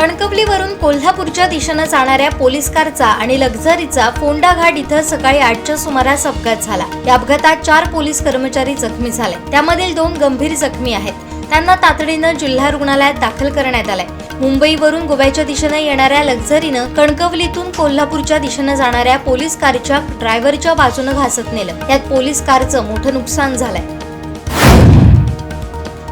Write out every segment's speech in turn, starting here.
कणकवलीवरून कोल्हापूरच्या दिशेनं जाणाऱ्या पोलीस कारचा आणि लक्झरीचा फोंडा घाट इथं सकाळी आठच्या सुमारास अपघात झाला. या अपघातात चार पोलीस कर्मचारी जखमी झाले. त्यामधील दोन गंभीर जखमी आहेत. त्यांना तातडीनं जिल्हा रुग्णालयात दाखल करण्यात आलंय. मुंबईवरून गोव्याच्या दिशेनं येणाऱ्या लक्झरीनं कणकवलीतून कोल्हापूरच्या दिशेनं जाणाऱ्या पोलीस कारच्या ड्रायव्हरच्या बाजूनं घासत नेलं. यात पोलीस कारचं मोठं नुकसान झालंय.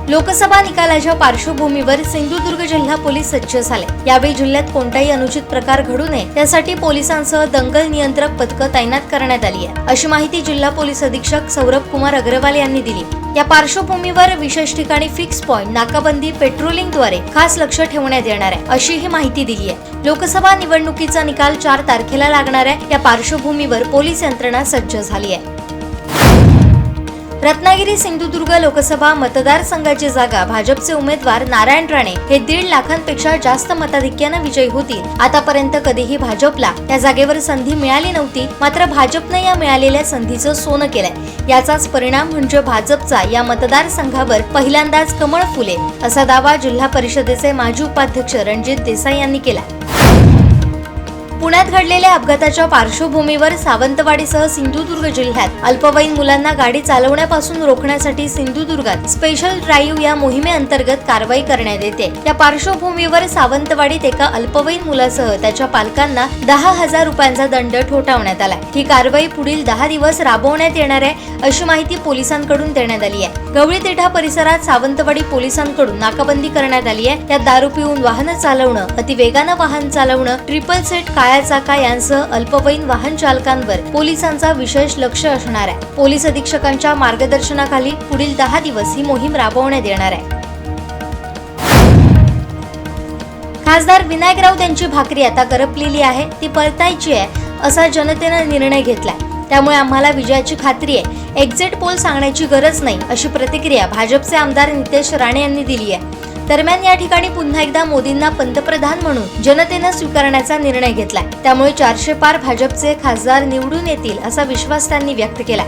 लोकसभा निकालाच्या पार्श्वभूमीवर सिंधुदुर्ग जिल्हा पोलीस सज्ज झाले. यावेळी जिल्ह्यात कोणताही अनुचित प्रकार घडू नये त्यासाठी पोलिसांसह दंगल नियंत्रक पथकं तैनात करण्यात आली आहे अशी माहिती जिल्हा पोलीस अधीक्षक सौरभ कुमार अग्रवाल यांनी दिली. या पार्श्वभूमीवर विशेष ठिकाणी फिक्स पॉइंट नाकाबंदी पेट्रोलिंगद्वारे खास लक्ष ठेवण्यात येणार आहे अशी ही माहिती दिली आहे. लोकसभा निवडणुकीचा निकाल चार तारखेला लागणार आहे. या पार्श्वभूमीवर पोलीस यंत्रणा सज्ज झाली आहे. रत्नागिरी सिंधुदुर्ग लोकसभा मतदारसंघाची जागा भाजपचे उमेदवार नारायण राणे हे दीड लाखांपेक्षा जास्त मताधिक्यानं विजयी होतील. आतापर्यंत कधीही भाजपला या जागेवर संधी मिळाली नव्हती मात्र भाजपनं या मिळालेल्या संधीचं सोनं केलंय. याचाच परिणाम म्हणजे भाजपचा या मतदारसंघावर पहिल्यांदाच कमळ फुले असा दावा जिल्हा परिषदेचे माजी उपाध्यक्ष रणजित देसाई यांनी केला पुण्यात घडलेल्या अपघाताच्या पार्श्वभूमीवर सावंतवाडीसह सिंधुदुर्ग जिल्ह्यात अल्पवयीन मुलांना गाडी चालवण्यापासून रोखण्यासाठी सिंधुदुर्गात स्पेशल ड्राईव्ह या मोहिमेअंतर्गत कारवाई करण्यात येते. या पार्श्वभूमीवर सावंतवाडीत एका अल्पवयीन मुलासह त्याच्या पालकांना दहा हजार रुपयांचा दंड ठोठावण्यात आला. ही कारवाई पुढील दहा दिवस राबवण्यात येणार आहे अशी माहिती पोलिसांकडून देण्यात आली आहे. गवळी तिठा परिसरात सावंतवाडी पोलिसांकडून नाकाबंदी करण्यात आली आहे. त्यात दारू पिऊन वाहनं चालवणं अतिवेगानं वाहन चालवणं ट्रिपल सेट काळ्या चाका यांसह अल्पवयीन वाहन चालकांवर पोलिसांचा विशेष लक्ष असणार आहे. पोलीस अधीक्षकांच्या मार्गदर्शनाखाली पुढील दहा दिवस ही मोहीम राबवण्यात येणार आहे. खासदार विनायक राऊत यांची भाकरी आता करपलेली आहे. ती परतायची आहे असा जनतेनं निर्णय घेतलाय. त्यामुळे आम्हाला विजयाची खात्री आहे. एक्झिट पोल सांगण्याची गरज नाही अशी प्रतिक्रिया भाजपचे आमदार नितेश राणे यांनी दिली आहे. दरम्यान या ठिकाणी पुन्हा एकदा मोदींना पंतप्रधान म्हणून जनतेनं स्वीकारण्याचा निर्णय घेतलाय. त्यामुळे चारशे पार भाजपचे खासदार निवडून येतील असा विश्वास त्यांनी व्यक्त केला